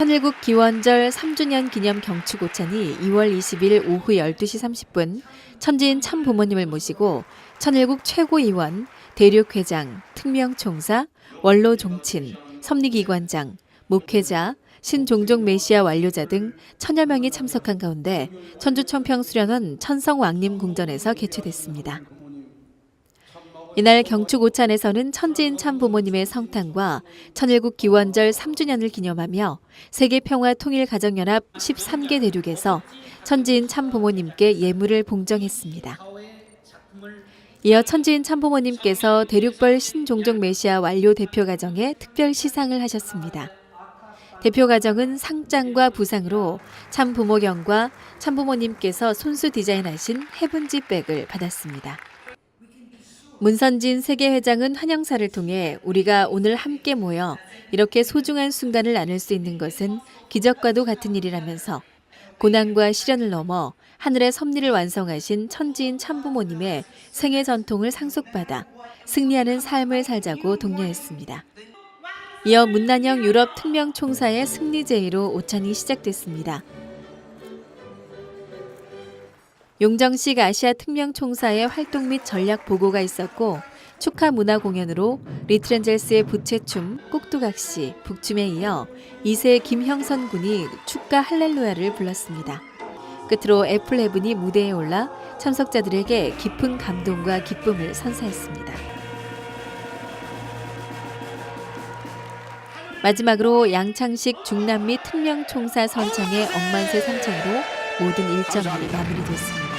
천일국 기원절 3주년 기념 경축오찬이 2월 20일 오후 12시 30분 천지인 참부모님을 모시고 천일국 최고위원, 대륙회장, 특명총사, 원로종친, 섭리기관장, 목회자, 신종종 메시아 완료자 등 천여 명이 참석한 가운데 천주청평 수련원 천성왕림궁전에서 개최됐습니다. 이날 경축 오찬에서는 천지인 참부모님의 성탄과 천일국 기원절 3주년을 기념하며 세계평화통일가정연합 13개 대륙에서 천지인 참부모님께 예물을 봉정했습니다. 이어 천지인 참부모님께서 대륙벌 신종종 메시아 완료 대표 가정에 특별 시상을 하셨습니다. 대표 가정은 상장과 부상으로 참부모경과 참부모님께서 손수 디자인하신 해븐지 백을 받았습니다. 문선진 세계회장은 환영사를 통해 우리가 오늘 함께 모여 이렇게 소중한 순간을 나눌 수 있는 것은 기적과도 같은 일이라면서 고난과 시련을 넘어 하늘의 섭리를 완성하신 천지인 참부모님의 생애 전통을 상속받아 승리하는 삶을 살자고 독려했습니다. 이어 문난영 유럽 특명총사의 승리 제의로 오찬이 시작됐습니다. 용정식 아시아 특명총사의 활동 및 전략 보고가 있었고 축하 문화 공연으로 리트렌젤스의 부채춤, 꼭두각시, 북춤에 이어 2세 김형선 군이 축가 할렐루야를 불렀습니다. 끝으로 애플헤븐이 무대에 올라 참석자들에게 깊은 감동과 기쁨을 선사했습니다. 마지막으로 양창식 중남미 특명총사 선창의 억만세 삼창으로 모든 일정이 마무리됐습니다.